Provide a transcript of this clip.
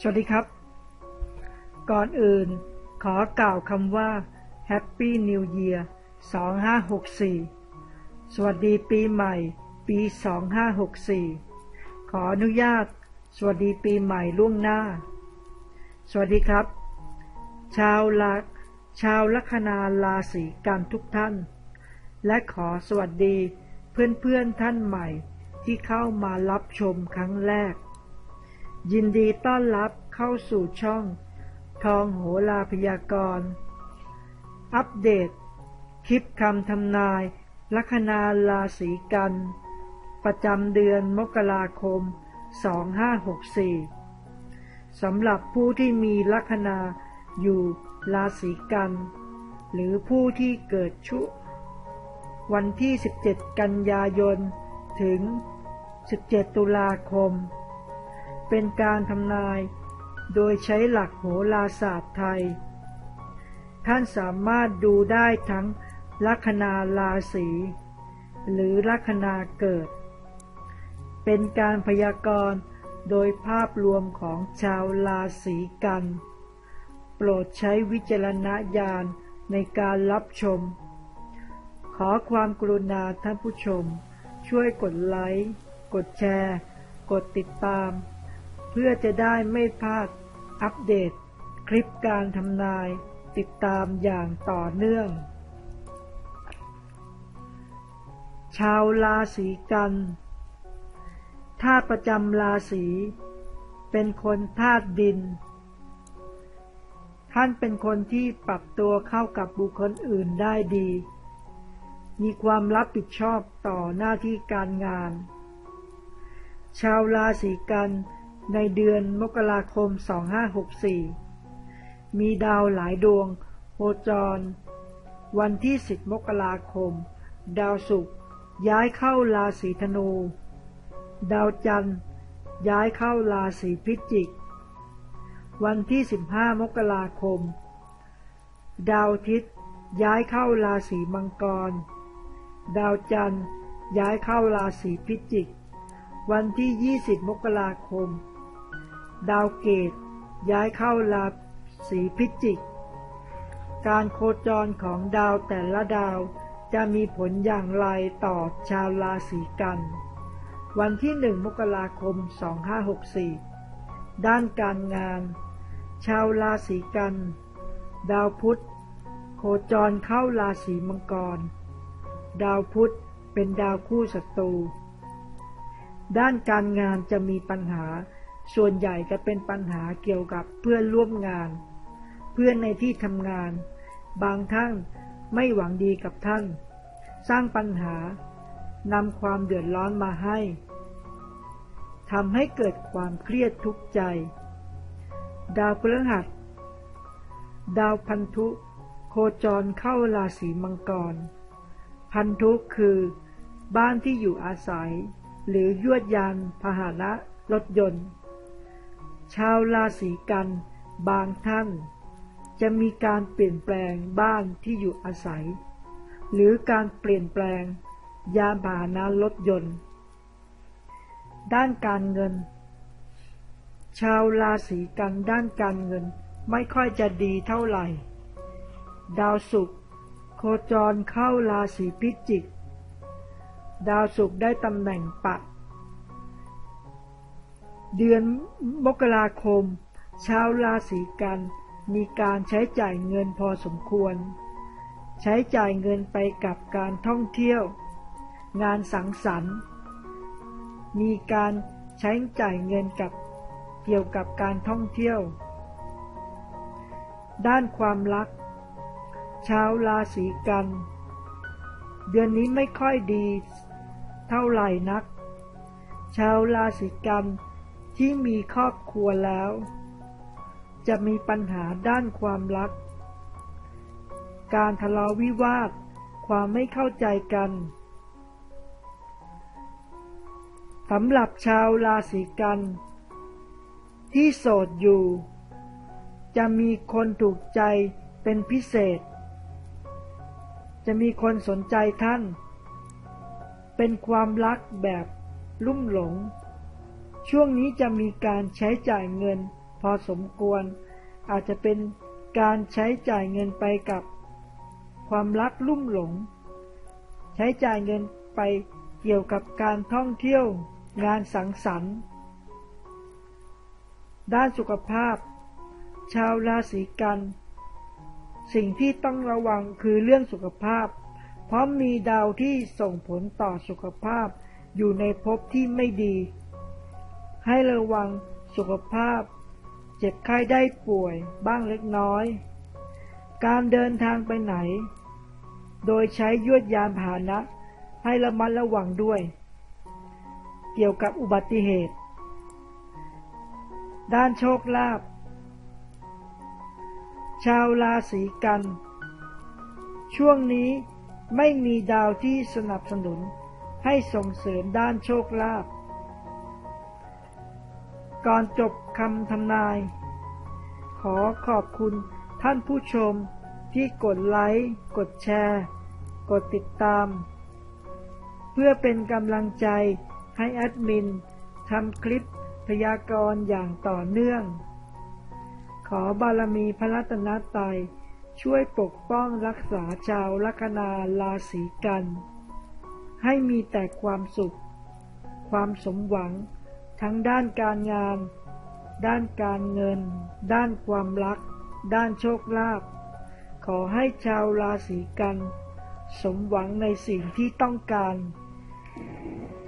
สวัสดีครับ ก่อนอื่นขอกล่าวคำว่า Happy New Year 2564 สวัสดีปีใหม่ปี 2564 ขออนุญาต สวัสดีปีใหม่ล่วงหน้า สวัสดีครับ ชาวลักชาวลัคนาราศีกันทุกท่าน และขอสวัสดีเพื่อนๆท่านใหม่ที่เข้ามารับชมครั้งแรก ยินดีต้อนรับเข้าสู่ช่อง ทองโหราพยากรณ์ อัปเดต คลิปคำทำนาย ลัคนาราศีกัน ประจำเดือนมกราคม 2564 สำหรับผู้ที่มีลัคนาอยู่ราศีกัน หรือผู้ที่เกิดชุ วันที่ 17 กันยายน ถึง 17 ตุลาคม เป็นการทำนาย โดยใช้หลักโหราศาสตร์ไทย ท่านสามารถดูได้ทั้งลัคนาราศีหรือลัคนาเกิด เป็นการพยากรณ์โดยภาพรวมของชาวราศีกัน โปรดใช้วิจารณญาณในการรับชม ขอความกรุณาท่านผู้ชม ช่วยกดไลค์ กดแชร์ กดติดตาม พื่อจะได้ไม่พลาดอัปเดต คลิปการทำนายติดตามอย่างต่อเนื่อง ชาวราศีกันธาตุประจำราศีเป็นคนธาตุดิน ท่านเป็นคนที่ปรับตัวเข้ากับบุคคลอื่นได้ดี มีความรับผิดชอบต่อหน้าที่การงาน ชาวราศีกัน ในเดือนมกราคม 2564 มีดาวหลายดวงโคจร วันที่ 10 มกราคม ดาวศุกร์ย้ายเข้าราศีธนู ดาวจันทร์ย้ายเข้าราศีพิจิก วันที่ 15 มกราคม ดาวทิศย้ายเข้าราศีมังกร ดาวจันทร์ย้ายเข้าราศีพิจิก วันที่ 20 มกราคม ดาวเกตย้ายเข้าราศีพิจิก การโคจรของดาวแต่ละดาวจะมีผลอย่างไรต่อชาวราศีกัน วันที่1มกราคม 2564 ด้านการงาน ชาวราศีกัน ดาวพุธ โคจรเข้าราศีมังกร ดาวพุธเป็นดาวคู่ศัตรู ด้านการงานจะมีปัญหา ส่วนใหญ่จะเป็นปัญหาเกี่ยวกับเพื่อนร่วมงาน เพื่อนในที่ทำงาน บางท่านไม่หวังดีกับท่าน สร้างปัญหานำความเดือดร้อนมาให้ทำให้เกิดความเครียดทุกข์ใจ ดาวพฤหัส ดาวพันธุโคจรเข้าราศีมังกร พันธุคือ บ้านที่อยู่อาศัย หรือยวดยานพาหนะรถยนต์ ชาวราศีกันบางท่าน จะมีการเปลี่ยนแปลงบ้านที่อยู่อาศัย หรือการเปลี่ยนแปลง ยานพาหนะรถยนต์ ด้านการเงิน ชาวราศีกันด้านการเงินไม่ค่อยจะดีเท่าไหร่ ดาวศุกร์โคจรเข้าราศีพิจิก ดาวศุกร์ได้ตำแหน่งปะ เดือนมกราคม ชาวราศีกัน มีการใช้จ่ายเงินพอสมควร ใช้จ่ายเงินไปกับการท่องเที่ยว งานสังสรรค์ มีการใช้จ่ายเงินกับเกี่ยวกับการท่องเที่ยว ด้านความรัก ชาวราศีกัน เดือนนี้ไม่ค่อยดีเท่าไหร่นัก ชาวราศีกัน ที่มีครอบครัวแล้ว จะมีปัญหาด้านความรัก การทะเลาะวิวาท ความไม่เข้าใจกันสำหรับชาวราศีกัน ที่โสดอยู่ จะมีคนถูกใจเป็นพิเศษ จะมีคนสนใจท่าน เป็นความรักแบบลุ่มหลง ช่วงนี้จะมีการใช้จ่ายเงิน พอสมควร อาจจะเป็นการใช้จ่ายเงินไปกับ ความรักลุ่มหลง ใช้จ่ายเงินไปเกี่ยวกับการท่องเที่ยว งานสังสรรค์ ด้านสุขภาพ ชาวราศีกัน สิ่งที่ต้องระวังคือเรื่องสุขภาพ เพราะมีดาวที่ส่งผลต่อสุขภาพอยู่ในภพที่ไม่ดี ให้ระวังสุขภาพ เจ็บไข้ได้ป่วยบ้างเล็กน้อย การเดินทางไปไหน โดยใช้ยวดยานพาหนะ ให้ระมัดระวังด้วย เกี่ยวกับอุบัติเหตุ ด้านโชคลาภชาวราศีกัน ช่วงนี้ไม่มีดาวที่สนับสนุนให้ส่งเสริมด้านโชคลาภ ก่อนจบคำทำนาย ขอขอบคุณท่านผู้ชมที่กดไลค์ กดแชร์ กดติดตาม เพื่อเป็นกำลังใจให้แอดมินทำคลิปพยากรณ์อย่างต่อเนื่อง ขอบารมีพระรัตนตรัยช่วยปกป้องรักษาชาวลัคนาราศีกัน ให้มีแต่ความสุข ความสมหวัง ทั้งด้านการงาน ด้านการเงิน ด้านความรัก ด้านโชคลาภ ขอให้ชาวราศีกัน สมหวังในสิ่งที่ต้องการ